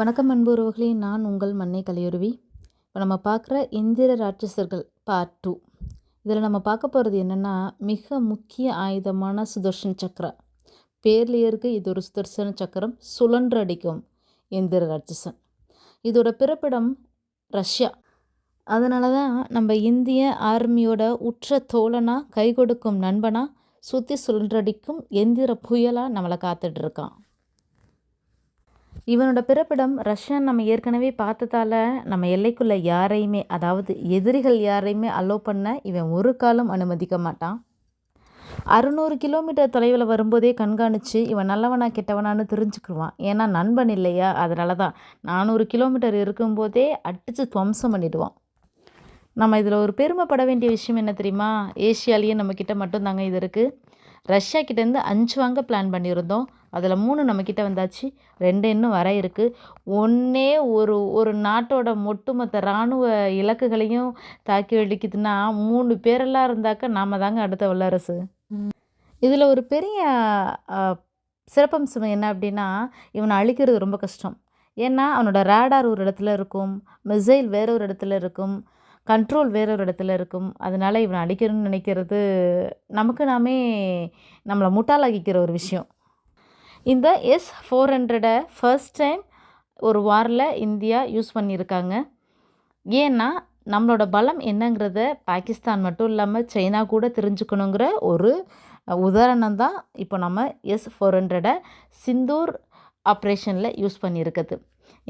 வணக்கம் அன்பு உறவுகளே நான் உங்கள் மண்ணை கலையுருவி. இப்போ நம்ம பார்க்குற இந்திர ராட்சசர்கள் பார்ட் டூ இதில் நம்ம பார்க்க போகிறது என்னென்னா மிக முக்கிய ஆயுதமான சுதர்ஷன் சக்கரம். பேர்லேயே இருக்குது இது ஒரு சுதர்சன சக்கரம் சுழன்றடிக்கும் இந்திர ராட்சசன். இதோட பிறப்பிடம் ரஷ்யா. அதனால தான் நம்ம இந்திய ஆர்மியோட உற்ற தோழனாக கை கொடுக்கும் நண்பனாக சுற்றி சுழன்றடிக்கும் எந்திர புயலாக நம்மளை காத்துட்ருக்கான் இவனோட பிறப்பிடம் ரஷ்யன் நம்ம ஏற்கனவே பார்த்ததால நம்ம எல்லைக்குள்ளே யாரையுமே அதாவது எதிரிகள் யாரையுமே அலோவ் பண்ண இவன் ஒரு காலம் அனுமதிக்க மாட்டான். அறுநூறு கிலோமீட்டர் தொலைவில் வரும்போதே கண்காணித்து இவன் நல்லவனா கெட்டவனான்னு தெரிஞ்சுக்கிடுவான். ஏன்னா நண்பன் இல்லையா? அதனால தான் நானூறு கிலோமீட்டர் இருக்கும்போதே அடித்து துவம்சம் பண்ணிவிடுவான் நம்ம இதில் ஒரு பெருமைப்பட வேண்டிய விஷயம் என்ன தெரியுமா? ஏஷியாலேயே நம்மக்கிட்ட மட்டும்தாங்க இது இருக்குது ரஷ்யா கிட்டேருந்து அஞ்சு வாங்க பிளான் பண்ணியிருந்தோம். அதில் மூணு நம்மக்கிட்ட வந்தாச்சு. ரெண்டு இன்னும் வர இருக்குது ஒன்றே ஒரு ஒரு நாட்டோட ஒட்டுமொத்த இராணுவ இலக்குகளையும் தாக்கி வெடிக்குதுன்னா மூணு பேரெல்லாம் இருந்தாக்க நாம் தாங்க அடுத்த வல்லரசு. இதில் ஒரு பெரிய சிறப்பம்சம் என்ன அப்படின்னா இவனை அழிக்கிறது ரொம்ப கஷ்டம். ஏன்னா அவனோட ரேடார் ஒரு இடத்துல இருக்கும். மிசைல் வேற ஒரு இடத்துல இருக்கும். கண்ட்ரோல் வேற ஒரு இடத்துல இருக்கும். அதனால் இவனை அடிக்கணும்னு நினைக்கிறது நமக்கு நாமே நம்மளை முட்டாளாக்கிக்கிற ஒரு விஷயம். இந்த எஸ் ஃபோர் ஹண்ட்ரடை ஃபர்ஸ்ட் டைம் ஒரு வாரில் இந்தியா யூஸ் பண்ணியிருக்காங்க. ஏன்னா நம்மளோட பலம் என்னங்கிறத பாகிஸ்தான் மட்டும் இல்லாமல் சைனா கூட தெரிஞ்சுக்கணுங்கிற ஒரு உதாரணம் தான் இப்போ நம்ம எஸ் ஃபோர் ஹண்ட்ரடை சிந்தூர் ஆப்ரேஷனில் யூஸ் பண்ணியிருக்குது.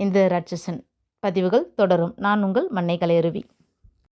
இந்த ராட்சசன் பதிவுகள் தொடரும். நான் உங்கள் மண்ணை கலையருவி